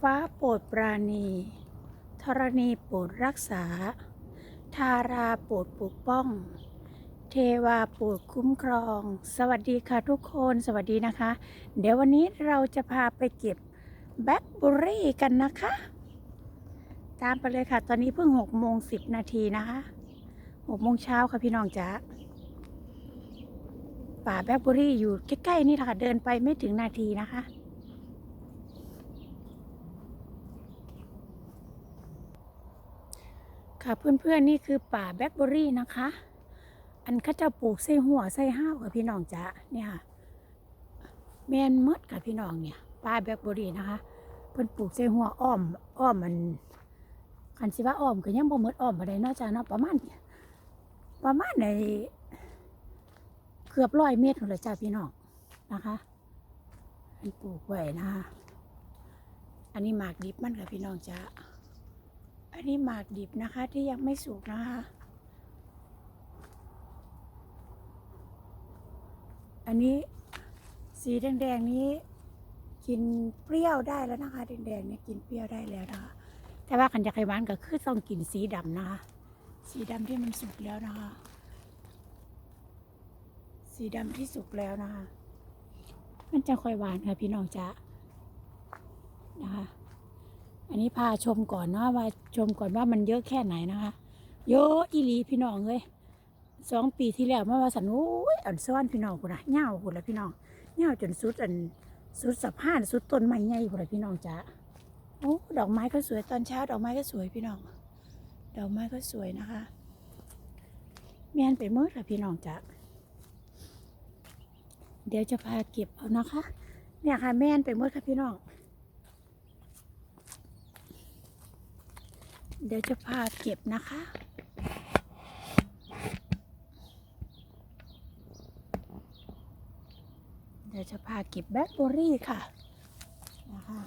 ฟ้าโปรดปราณี ธรณีโปรดรักษา ทาราโปรดปกป้อง เทวาโปรดคุ้มครอง สวัสดีค่ะทุกคน สวัสดีนะคะ เดี๋ยววันนี้เราจะพาไปเก็บแบล็คเบอร์รี่กันนะคะ ตามไปเลยค่ะ ตอนนี้เพิ่งหกโมงสิบนาทีนะคะหกโมงเช้าค่ะพี่น้องจ๋าป่าแบล็คเบอร์รี่อยู่ใกล้ๆนี่ค่ะ เดินไปไม่ถึงนาทีนะคะ ค่ะเพื่อนๆนี่คือป่าแบล็คเบอร์รี่นะคะ อันข้าเจะปลูกใส่หัวใส่ห้าวค่ะพี่น้องจ๋าเนี่ยค่ะแมนมดค่ะพี่น้องเนี่ยป่าแบล็คเบอร์รี่นะคะ เพิ่นปลูกใส่หัวอ้อมอ้อมมันคันสิว่าอ้อมก็ยังบ่หมดอ้อมบ่ได้เนาะจ้าเนาะประมาณประมาณในเกือบร้อยเมตรนั่นแหละจ้าพี่น้องนะคะเพิ่นปลูกไว้นะคะอันนี้หมากดิบมันค่ะพี่น้องจ้า อันนี้หมากดิบนะคะที่ยังไม่สุกนะคะ อันนี้สีแดงๆนี้กินเปรี้ยวได้แล้วนะคะแดงๆเนี่ยกินเปรี้ยวได้แล้วนะคะแต่ว่าขันจะไขหวานก็คือต้องกินสีดำนะคะ สีดำที่มันสุกแล้วนะคะ สีดำที่สุกแล้วนะคะ มันจะค่อยหวานค่ะพี่น้องจ๊ะนะคะ อันนี้พาชมก่อนเนาะว่าชมก่อนว่ามันเยอะแค่ไหนนะคะ เยอะอีหลีพี่น้องเลยสองปีที่แล้วเมื่อว่าสันโอ้ยอันซ้อนพี่น้องคุณนะเง่าคุณละพี่น้องเง่าจนสุดอันสุดสะพานสุดต้นไม้ใหญ่คุณละพี่น้องจ้าโอ้ดอกไม้ก็สวยตอนเช้า ดอกไม้ก็สวยพี่น้อง ดอกไม้ก็สวยนะคะแม่นไปเมื่อละพี่น้องจ้าเดี๋ยวจะพาเก็บเอานะคะ เนี่ยค่ะแม่นไปเมื่อค่ะพี่น้อง เดี๋ยวจะพาเก็บนะคะ เดี๋ยวจะพาเก็บแบล็คเบอร์รี่ค่ะนะคะ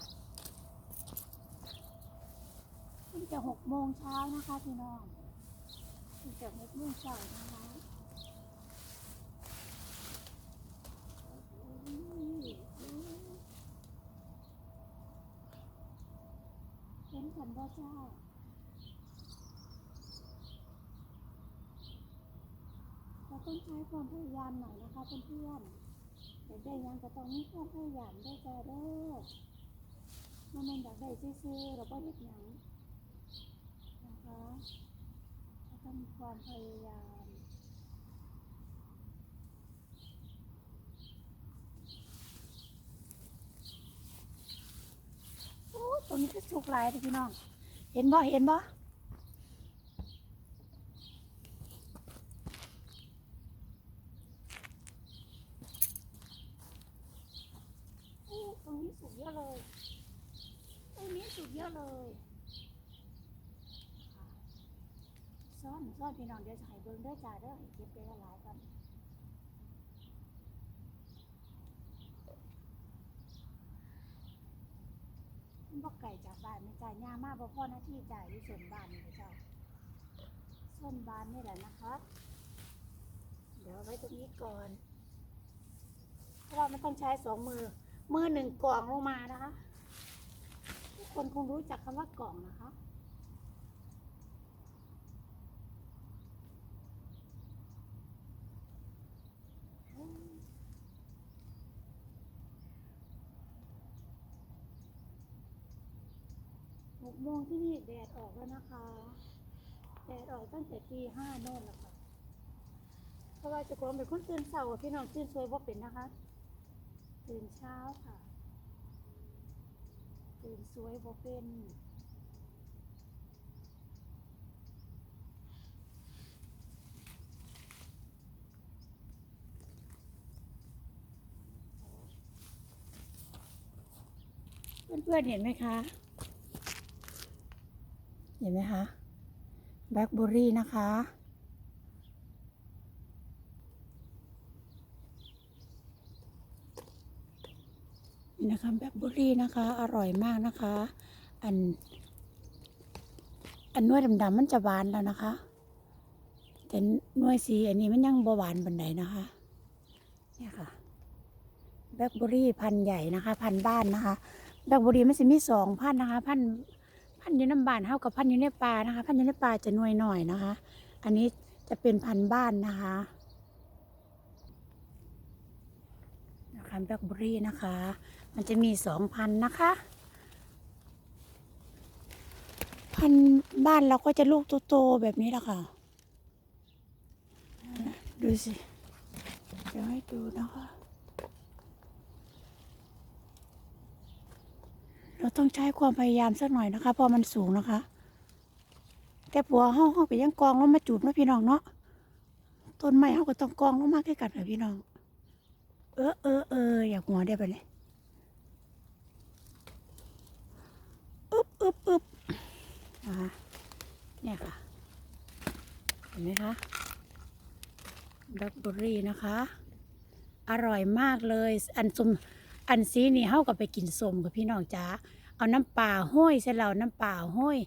ตั้งแต่หกโมงเช้านะคะพี่น้องตั้งแต่หกโมงเช้านะคะเห็นกันบ่เจ้า ต้องใช้ความพยายามหน่อยนะคะเพื่อนๆอยากได้หยังก็ต้องมีความพยายามด้วยจ้าเด้อมันมันอยากได้ซื่อๆเราก็เฮ็ดหยังนะคะต้องมีความพยายามโอ้ตรงนี้ก็สุกหลายเลยพี่น้อง เห็นบ่เห็นบ่ โอ้ตรงนี้สุกเยอะเลย ตรงนี้สุกเยอะเลยค่ะ ซ่อนซ่อนพี่น้องเดี๋ยวจะให้เบิ้งด้อจ้าเด้อให้เก็บไปละลายกันมันบอกไก่จากบ้านไม่จ่ายยามาบ่พอหน้าที่จ่ายอยู่ส่วนบ้านนี่เจ้าส่วนบ้านนี่แหละนะคะ เดี๋ยวไว้ตรงนี้ก่อนเพราะว่ามันต้องใช้สองมือ มือหนึ่งกล่องลงมานะคะ ทุกคนคงรู้จักคำว่ากล่องนะคะ หก โมงที่นี่แดดออกแล้วนะคะ แดดออกตั้งแต่ตีห้าโน่นแล้วค่ะเพราะว่าจะกองเป็นคนตื่นเช้าพี่น้องตื่นสวยว่าเป็นนะคะ ตื่นเช้าค่ะ ตื่นสวยบ่เป็นเพื่อนๆเห็นไหมคะ เห็นไหมคะแบล็คเบอรี่นะคะ นี่นะคะแบล็คเบอรี่นะคะ อร่อยมากนะคะ อัน อันนวดดำๆมันจะหวานแล้วนะคะ แต่นวยสีอันนี้มันยังบ่หวานบันไดนะคะ เนี่ยค่ะแบล็คเบอรี่พันใหญ่นะคะ พันบ้านนะคะแบล็คเบอรี่มันจะมีสองพันนะคะ พัน พันธุ์อยู่น้ำบานเท่ากับพันธุ์อยู่ในป่านะคะ พันธุ์อยู่ในป่าจะหน่วยหน่อยนะคะ อันนี้จะเป็นพันธุ์บ้านนะคะนะคะแบล็คเบอรี่นะคะ มันจะมีสองพันนะคะ พันธุ์บ้านเราก็จะลูกโตๆแบบนี้แหละค่ะ ดูสิ เดี๋ยวให้ดูนะคะ เรา ต้องใช้ความพยายามสักหน่อยนะคะ เพราะมันสูงนะคะ แต่ปัวห้องห้องไปยังกองแล้วมาจูดเนะพี่น้องเนาะต้นไม้เขาก็ต้องกองแลงมาใกล้กันค่ะพี่น้อง เออเออเอออยากหัวได้ไปเนี่ยอึบอึบอึบนะคะเนี่ยค่ะ เห็นไหมคะแบล็คเบอร์รี่นะคะ อร่อยมากเลย อันสมอันซีนี่เฮากับไปกินสมกับพี่น้องจ้า เอาน้ำปลาห้อยใส่เราน้ำปลาห้อย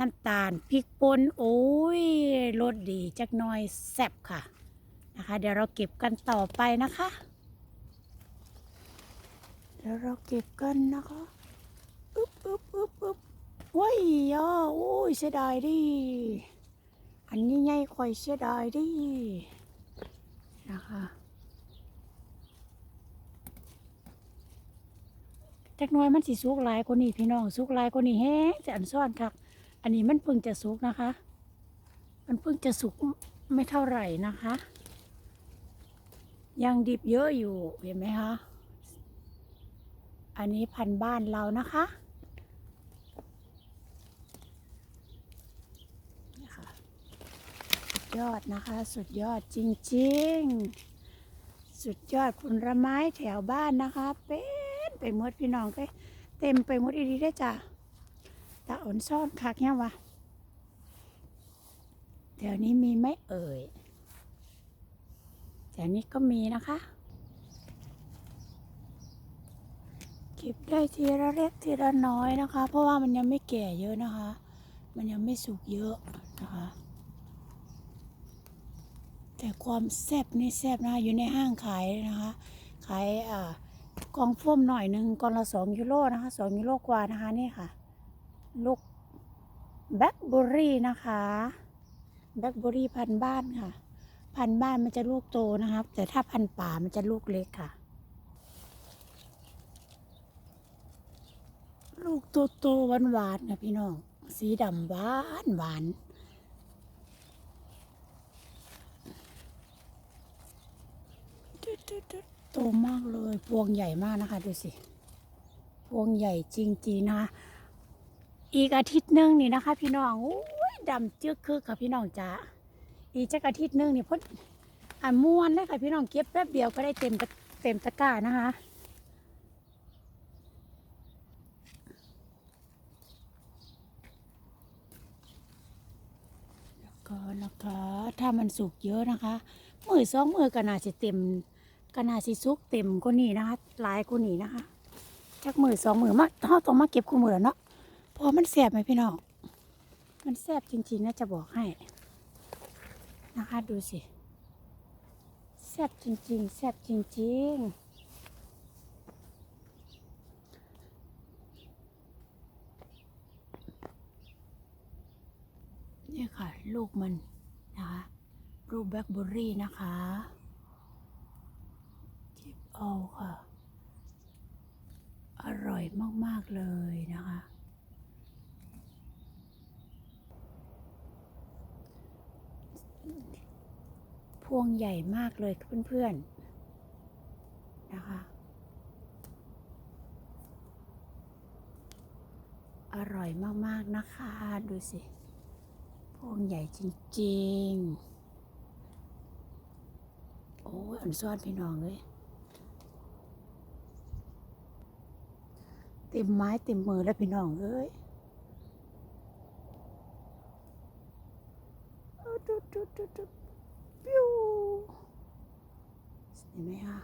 น้ำตาลพริกป่นโอ้ยรสดีจักน่อยแซ่บค่ะนะคะ เดี๋ยวเราเก็บกันต่อไปนะคะ เดี๋ยวเราเก็บกันนะคะอึ๊บอึ๊บอึ๊บอึ๊บว้ยย่อโอ้ยเสียดายดิอันนี้ไงค่อยเสียดายดินะคะ จักหน้อยมันสิสุกหลายกว่านี้พี่น้องสุกหลายกว่านี้แฮงจะอันซ่อนครับอันนี้มันเพิ่งจะสุกนะคะ มันเพิ่งจะสุกไม่เท่าไหร่นะคะ ยังดิบเยอะอยู่เห็นไหมคะอันนี้พันบ้านเรานะคะยอดนะคะ สุดยอดจริง ๆ สุดยอดผลไม้แถวบ้านนะคะ เป็น ไปหมดพี่น้องก็เต็มไปหมดอีดีได้จ้ะตาอ่อนซ่อนคักเนี่ยวะแถวนี้มีไหมเอ่ยแถวนี้ก็มีนะคะเก็บได้ทีละเล็กทีละน้อยนะคะ เพราะว่ามันยังไม่แก่เยอะนะคะ มันยังไม่สุกเยอะนะคะ แต่ความแซ่บนี่แซ่บนะคะอยู่ในห้างขายนะคะ ขายอ่า กองฟ้มหน่อยหนึ่งกองละสองยูโรนะคะสองยูโรกว่านะคะนี่ค่ะ ลูกแบล็คเบอร์รี่นะคะแบล็คเบอร์รี่พันบ้านค่ะ พันบ้านมันจะลูกโตนะครับแต่ถ้าพันป่ามันจะลูกเล็กค่ะ ลูกโตโตหวานหวานๆนะพี่น้องสีดำหวานหวานจุดๆๆ โตมากเลย พวงใหญ่มากนะคะดูสิ พวงใหญ่จริงๆนะคะอีกอาทิตย์หนึงนี่นะคะ พี่น้องโอ้ยดำเจึกคือค่ะพี่น้องจ้าอีกจักอาทิตย์หนึงนี่พดอ่านม้วนเลยค่ะพี่น้องเก็บแป๊บเดียวก็ได้เต็มเต็มตะกร้านะคะก็นะคะถ้ามันสุกเยอะนะคะมือสองมือก็น่าสิเต็ม ก็น่าสิสุกเต็มกว่านี้นะคะหลายกว่านี้นะคะจักมือสองมือมาเราต้องมาเก็บคู่มือแล้วเนาะเพอมันแสบไหมพี่น้องมันแสบจริงๆนะจะบอกให้นะคะดูสิแสบจริงๆแสบจริงๆนี่ค่ะ ลูกมันนะคะ ลูกแบล็คเบอร์รี่นะคะ เอาค่ะ อร่อยมาก ๆ เลยนะคะ พวงใหญ่มากเลยเพื่อนๆ นะคะ อร่อยมาก ๆ นะคะ ดูสิ พวงใหญ่จริง ๆ โอ้ยอันซ่อนพี่น้องเลย ต็มไม้เต็มมือแล้วพี่น้องเอ้ยเอาจุดจุดจุดจุดปิ้วเห็นไหมคะ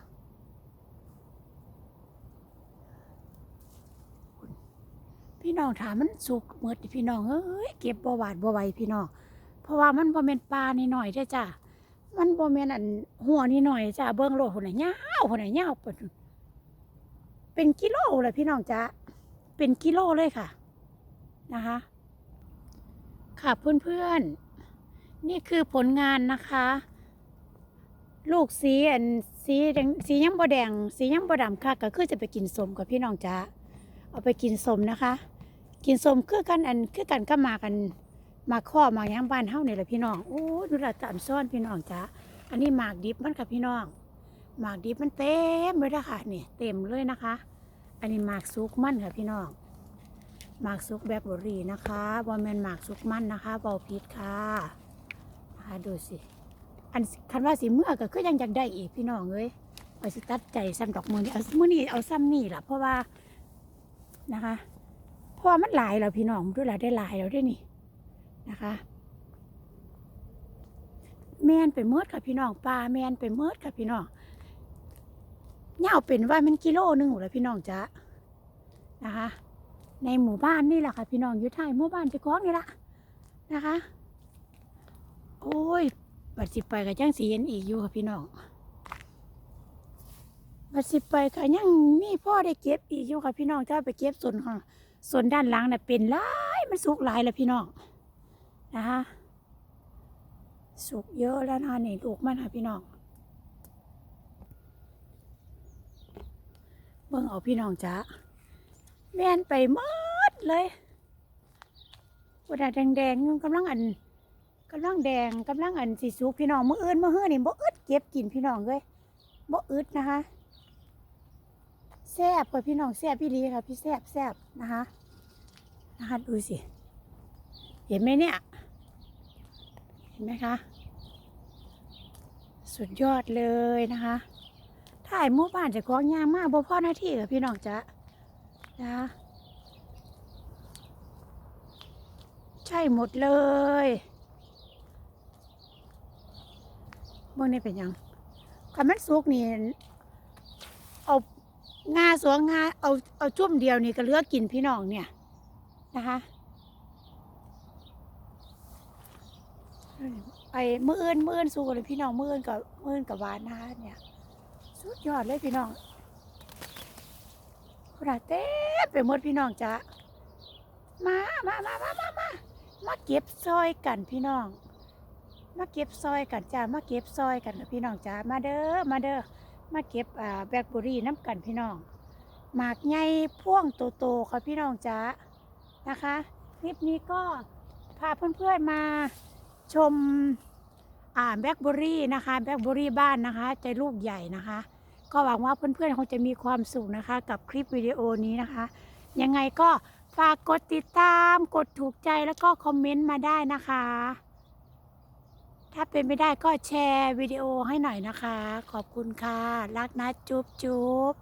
พี่น้องถามมันสุกเมื่อพี่น้องเอ้ยเก็บบ่หวาดบ่ไหวพี่น้องเพราะว่ามันบ่แม่นปลานี่หน่อยเด้จ้ะมันบ่แม่นอันหัวนี่หน่อยจ้ะเบิ่งโลดพุ่นน่ะยาวพุ่นน่าเปิดเป็นกิโลเลยพี่น้องจ้ะ เป็นกิโลเลยค่ะนะคะ ค่ะเพื่อนๆ นี่คือผลงานนะคะ ลูกสีอันสีแดงสียังบ่แดง สียังบ่ดำค่ะ ก็คือจะไปกินสมกับพี่น้องจ้าเอาไปกินสมนะคะ กินสมคือกันอันคือกันก็มากันมาข้อมายังบ้านเฮาเนี่ยแหละพี่น้องโอ้ดูละตามซ่อนพี่น้องจ้าอันนี้หมากดิบมันค่ะพี่น้องหมากดิบมันเต็มเลยนะคะนี่เต็มเลยนะคะ อันนี้หมากซุกมันค่ะพี่น้องหมากซุกแบบบรีนะคะบอมแมนหมากซุกมันนะคะเบาพิษค่ะนะคะดูสิ อันคันว่าสีเมื่อก็คือยังอยากได้อีกพี่น้องเอ้ยไปสิตัดใจซ้ำดอกมือนี่เอามือนี่เอาซ้ำนี่ล่ะเพราะว่านะคะเพราะว่ามันหลายแล้วพี่น้องด้วยลาได้หลายแล้วด้วยนี่นะคะ แมนไปเมิดค่ะพี่น้องปลาแมนไปเมิดค่ะพี่น้อง เน่าเป็นว่ามันกิโลหนึงหมดแล้วพี่น้องจ้ะนะคะ ในหมู่บ้านนี่แหละค่ะ พี่น้องอยู่ท้ายหมู่บ้านเจะก้องนี่ละนะคะ โอ้ยบัดสิไปกับยังสีเห็นอีกอยู่ค่ะพี่น้องบัดสิไปกับยังมีพ่อได้เก็บอีกอยู่ค่ะพี่น้องถ้าไปเก็บส่วนของส่วนด้านหลังน่ะเป็นลายมันสุกลายแล้วพี่น้องนะคะสุกเยอะแล้วนะนี่ลูกมันค่ะพี่น้อง เบิ่งเอาพี่น้องจ้าแม่นไปหมดเลยวดาแดงแดงๆกำลังอันกำลังแดงกำลังอันสีสุกพี่น้องเมื่ออื่นมือเฮือนี่บ่อึดเก็บกินพี่น้องเลยบ่อึดนะคะแซ่บค่ะพี่น้องแซ่บพี่ลีค่ะพี่แซ่บแซ่บนะคะนะคะดูสิเห็นไหมเนี่ย เห็นไหมคะ สุดยอดเลยนะคะ ถ่ายหมู่บ้านจะกองยางมากบ่พ่อหน้าที่ค่ะพี่น้องจ๊ะนะคะใช่หมดเลยเมื่อนี้เป็นยังคำมันสุกนี่เอางาสวงงาเอาเอาจุ่มเดียวนี่ก็เลือกกินพี่น้องเนี่ยนะคะไอ้มืออื่นมืออื่นสู้เลยพี่น้องมืออื่นกับมืออื่นกับวานนะคะเนี่ย สุดยอดเลยพี่น้องพุราเต้ไปหมดพี่น้องจ้ะมามามามามามามาเก็บซอยกันพี่น้อง มาเก็บซอยกันจ้ามาเก็บซอยกันนะพี่น้องจ้ามาเด้อมาเด้อมาเก็บอ่าแบล็คเบอร์รี่น้ำกันพี่น้องหมากใหญ่พ่วงโตๆค่ะพี่น้องจ้านะคะ คลิปนี้ก็พาเพื่อนๆมาชม อ่าแบล็คเบอรี่นะคะแบล็คเบอรี่บ้านนะคะใจลูกใหญ่นะคะ ก็หวังว่าเพื่อนๆคงจะมีความสุขนะคะ กับคลิปวิดีโอนี้นะคะ ยังไงก็ฝากกดติดตามกดถูกใจแล้วก็คอมเมนต์มาได้นะคะ ถ้าเป็นไม่ได้ก็แชร์วิดีโอให้หน่อยนะคะ ขอบคุณค่ะ รักนะจุ๊บจุ๊บ